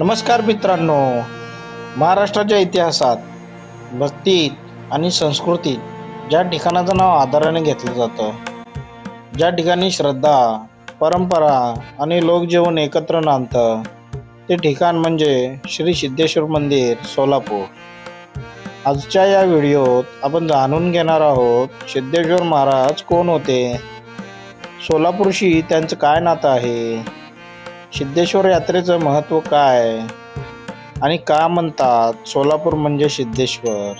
नमस्कार मित्रांनो. महाराष्ट्राच्या इतिहासात भक्तीत आणि संस्कृतीत ज्या ठिकाणाचं नाव आदराने घेतलं जातं ज्या ठिकाणी श्रद्धा परंपरा आणि लोकजीवन एकत्र नांदतं ते ठिकाण म्हणजे श्री सिद्धेश्वर मंदिर सोलापूर. आजच्या या व्हिडिओत आपण जाणून घेणार आहोत सिद्धेश्वर महाराज कोण होते? सोलापूरशी त्यांचं काय नातं आहे? सिद्धेश्वर यात्रेचं महत्त्व काय? आणि का म्हणतात सोलापूर म्हणजे सिद्धेश्वर?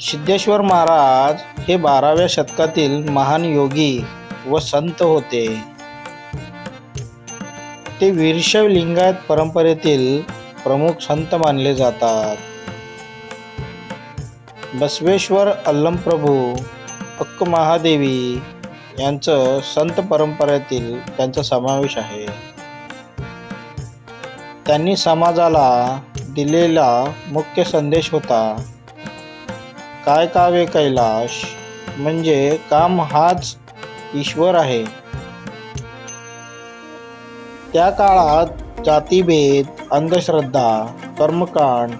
सिद्धेश्वर महाराज हे बाराव्या शतकातील महान योगी व संत होते. ते वीरशैव लिंगायत परंपरेतील प्रमुख संत मानले जातात. बसवेश्वर अल्लमप्रभू अक्क महादेवी यांचं संत परंपरेतील त्यांचा समावेश आहे. त्यांनी समाजाला दिलेला मुख्य संदेश होता काय कावे कैलाश? म्हणजे काम हाच ईश्वर आहे. त्या काळात जातीभेद अंधश्रद्धा कर्मकांड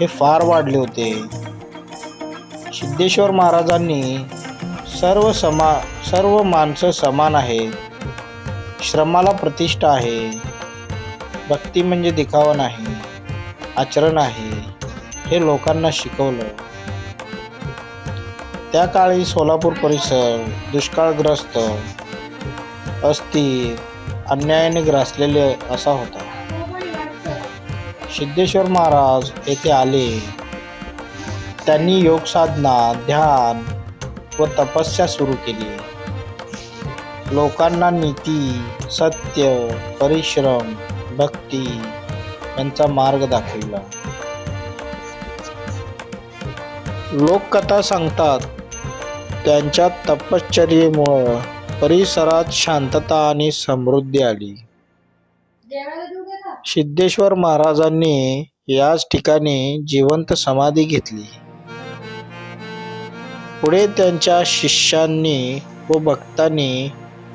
हे फार वाढले होते. सिद्धेश्वर महाराजांनी सर्व समा सर्व माणसं समान आहेत. श्रमाला प्रतिष्ठा आहे. भक्ती म्हणजे दिखावा नाही. आचरण आहे. हे लोकांना शिकवलं. त्या काळी सोलापूर परिसर दुष्काळग्रस्त अस्थिर अन्यायाने ग्रासलेले असा होता. सिद्धेश्वर महाराज येथे आले. त्यांनी योगसाधना ध्यान व तपस्या सुरू केली. लोकांना नीती सत्य परिश्रम भक्ती यांचा मार्ग दाखविला. लोककथा सांगतात त्यांच्या तपश्चर्येमुळं परिसरात शांतता आणि समृद्धी आली. सिद्धेश्वर महाराजांनी याच ठिकाणी जिवंत समाधी घेतली. पुढे त्यांच्या शिष्यांनी व भक्तांनी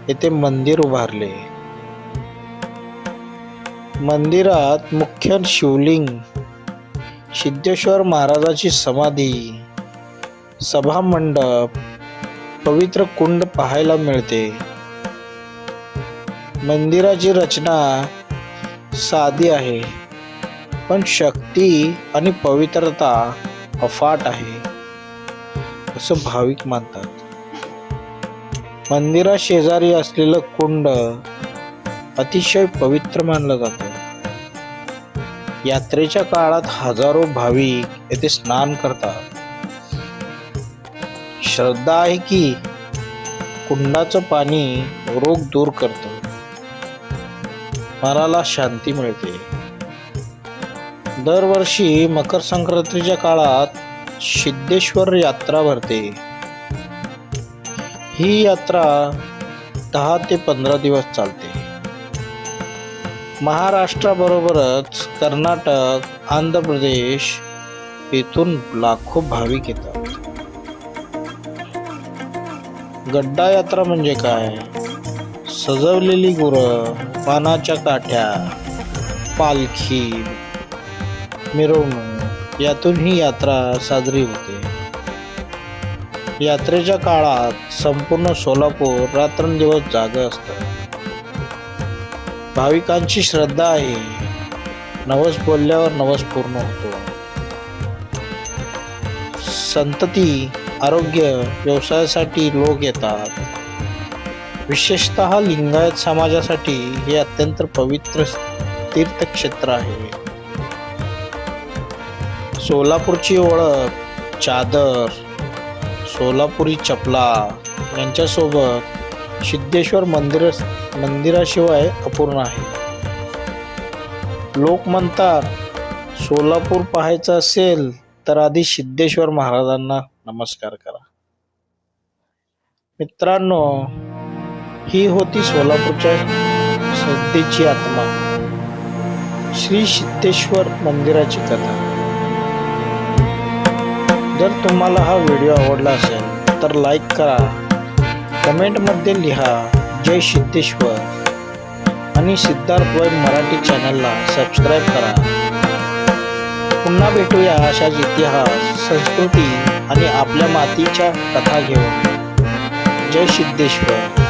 येथे मंदिर उभारले. मंदिरात मुख्य शिवलिंग सिद्धेश्वर महाराजाची समाधी सभा मंडप पवित्र कुंड पाहायला मिळते. मंदिराची रचना साधी आहे पण शक्ती आणि पवित्रता अफाट आहे. असं भाविक मानतात. मंदिरा शेजारी असलेलं कुंड अतिशय पवित्र मानलं जातं. यात्रेच्या काळात हजारो भाविक येथे स्नान करतात. श्रद्धा आहे की कुंडाचं पाणी रोग दूर करत. मनाला शांती मिळते. दरवर्षी मकर संक्रांतीच्या काळात सिद्धेश्वर यात्रा भरते. ही यात्रा दहा ते पंधरा दिवस चालते. महाराष्ट्राबरोबरच कर्नाटक आंध्र प्रदेश येथून लाखो भाविक येतात. गड्डा यात्रा म्हणजे काय? सजवलेली गुरं पानाच्या काठ्या पालखी मिरवणूक. यातून ही यात्रा साजरी होते. यात्रेच्या काळात संपूर्ण सोलापूर रात्रंदिवस जाग असतं. भाविकांची श्रद्धा आहे. नवस बोलल्यावर नवस पूर्ण होतो. संतती आरोग्य व्यवसायासाठी लोक येतात. विशेषतः लिंगायत समाजासाठी हे अत्यंत पवित्र तीर्थक्षेत्र आहे. सोलापूरची ओळख चादर सोलापुरी चपला यांच्यासोबत सिद्धेश्वर मंदिर मंदिराशिवाय अपूर्ण आहे. लोक म्हणतात सोलापूर पाहायचं असेल तर आधी सिद्धेश्वर महाराजांना नमस्कार करा. मित्रांनो ही होती सोलापूरच्या श्रद्धेची आत्मा. श्री सिद्धेश्वर मंदिराची कथा. जर तुम्हाला हा व्हिडिओ आवडला असेल तर लाईक करा. कमेंटमध्ये लिहा जय सिद्धेश्वर. आणि सिद्धार्थ वय मराठी चॅनलला सबस्क्राईब करा. पुन्हा भेटूया अशाच इतिहास संस्कृती आणि आपल्या मातीच्या कथा घेऊन. जय सिद्धेश्वर.